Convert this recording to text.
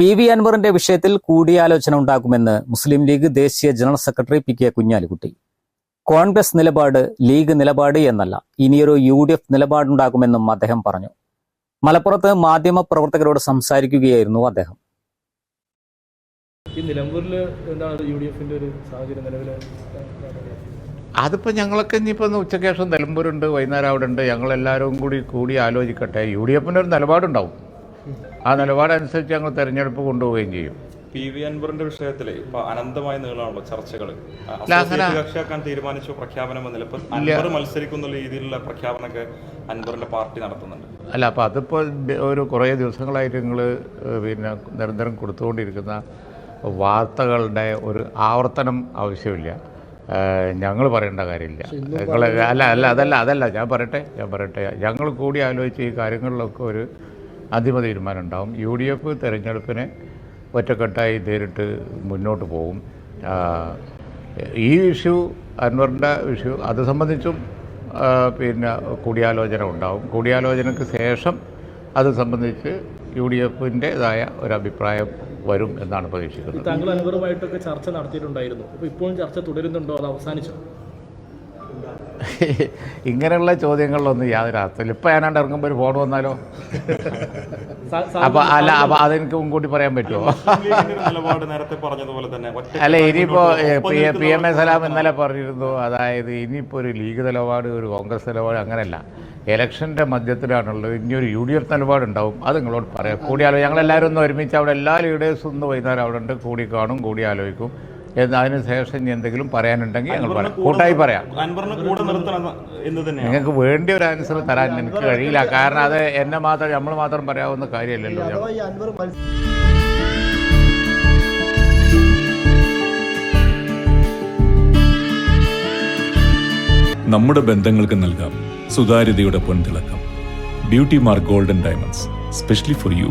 P V അൻവറിന്റെ വിഷയത്തിൽ കൂടിയാലോചന ഉണ്ടാകുമെന്ന് മുസ്ലിം ലീഗ് ദേശീയ general secretary P K Kunhalikutty. Congress നിലപാട് ലീഗ് നിലപാട് എന്നല്ല ഇനിയൊരു യു ഡി എഫ് നിലപാടുണ്ടാകുമെന്നും അദ്ദേഹം പറഞ്ഞു. മലപ്പുറത്ത് മാധ്യമ പ്രവർത്തകരോട് സംസാരിക്കുകയായിരുന്നു അദ്ദേഹം. ഈ നിലമ്പൂരിൽ എന്താണ് യു ഡി എഫിന്റെ ഒരു സാഹചര്യം നിലവിൽ അതിപ്പോൾ ഞങ്ങളൊക്കെ ഇനിയിപ്പോൾ ഒന്ന് ഉച്ചക്കേഷം നിലമ്പൂരുണ്ട് വൈകുന്നേരം അവിടെ ഉണ്ട്. ഞങ്ങളെല്ലാവരും കൂടി കൂടി ആലോചിക്കട്ടെ. യു ഡി എഫിന്റെ ഒരു നിലപാടുണ്ടാവും. ആ നിലപാടനുസരിച്ച് ഞങ്ങൾ തെരഞ്ഞെടുപ്പ് കൊണ്ടുപോവുകയും ചെയ്യും. പി വി അൻവറിന്റെ വിഷയത്തിൽ ഇപ്പൊ അനന്തമായ നീളമാണല്ലോ ചർച്ചകൾ കക്ഷിയാക്കാൻ തീരുമാനിച്ചു പ്രഖ്യാപനം വന്നില്ല. ഇപ്പൊ അൻവർ മത്സരിക്കുന്ന രീതിയിലുള്ള പ്രഖ്യാപനമൊക്കെ അൻവറിന്റെ പാർട്ടി നടത്തുന്നുണ്ട്. അല്ല അപ്പോൾ അതിപ്പോ ഒരു കുറേ ദിവസങ്ങളായിട്ട് നിങ്ങൾ പിന്നെ നിരന്തരം കൊടുത്തുകൊണ്ടിരിക്കുന്ന വാർത്തകളുടെ ഒരു ആവർത്തനം ആവശ്യമില്ല. ഞങ്ങൾ പറയേണ്ട കാര്യമില്ല. നിങ്ങൾ അല്ല അല്ല അതല്ല അതല്ല ഞാൻ പറയട്ടെ ഞാൻ പറയട്ടെ. ഞങ്ങൾ കൂടി ആലോചിച്ച് ഈ കാര്യങ്ങളിലൊക്കെ ഒരു അന്തിമ തീരുമാനം ഉണ്ടാവും യു ഡി എഫ് തെരഞ്ഞെടുപ്പിനെ ഒറ്റക്കെട്ടായി നേരിട്ട് മുന്നോട്ട് പോകും. ഈ ഇഷ്യൂ അൻവറിന്റെ ഇഷ്യൂ അത് സംബന്ധിച്ചും പിന്നെ കൂടിയാലോചന ഉണ്ടാവും. കൂടിയാലോചനയ്ക്ക് ശേഷം അത് സംബന്ധിച്ച് യു ഡി എഫിന്റെതായ ഒരു അഭിപ്രായം വരും എന്നാണ് പ്രതീക്ഷിക്കുന്നത്. താങ്കൾ അൻവറുമായിട്ടൊക്കെ ചർച്ച നടത്തിയിട്ടുണ്ടായിരുന്നു. അപ്പോൾ ഇപ്പോഴും ചർച്ച തുടരുന്നുണ്ടോ? അത് അവസാനിച്ചോ? ഇങ്ങനെയുള്ള ചോദ്യങ്ങളിലൊന്നും യാതൊരു അർത്ഥമില്ല. ഇപ്പം ഏതാണ്ട് ഇറങ്ങുമ്പോൾ ഒരു ഫോൺ വന്നാലോ? അപ്പോൾ അല്ല അപ്പോൾ അതെനിക്ക് മുൻകൂട്ടി പറയാൻ പറ്റുമോ നിലപാട് നേരത്തെ പറഞ്ഞതുപോലെ തന്നെ അല്ല ഇനിയിപ്പോൾ പി എം എ സലാം ഇന്നലെ പറഞ്ഞിരുന്നു. അതായത് ഇനിയിപ്പോൾ ഒരു ലീഗ് നിലപാട് ഒരു കോൺഗ്രസ് നിലപാട് അങ്ങനെയല്ല. ഇലക്ഷന്റെ മധ്യത്തിലാണുള്ളത്. ഇനിയൊരു യു ഡി എഫ് നിലപാടുണ്ടാവും. അത് നിങ്ങളോട് പറയാം. കൂടിയാലോ ഞങ്ങളെല്ലാവരും ഒന്ന് ഒരുമിച്ച് അവിടെ എല്ലാ ലീഡേഴ്സും ഒന്ന് വൈകുന്നേരം അവിടെ ഉണ്ട്. കൂടി കാണും കൂടി ആലോചിക്കും. എന്ന് അതിന് ശേഷം ഇനി എന്തെങ്കിലും പറയാനുണ്ടെങ്കിൽ ഞങ്ങൾ പറയാം. കൂടെ കൂട്ടായി പറയാം നിങ്ങൾക്ക് വേണ്ടി ഒരു ആൻസർ തരാൻ എനിക്ക് കഴിയില്ല. കാരണം അത് എന്നെ മാത്രം നമ്മൾ മാത്രം പറയാവുന്ന കാര്യമല്ലല്ലോ. നമ്മുടെ ബന്ധങ്ങൾക്ക് നൽകാം സുതാര്യതയുടെ പൊൻതിളക്കം. Beauty mark golden diamonds specially for you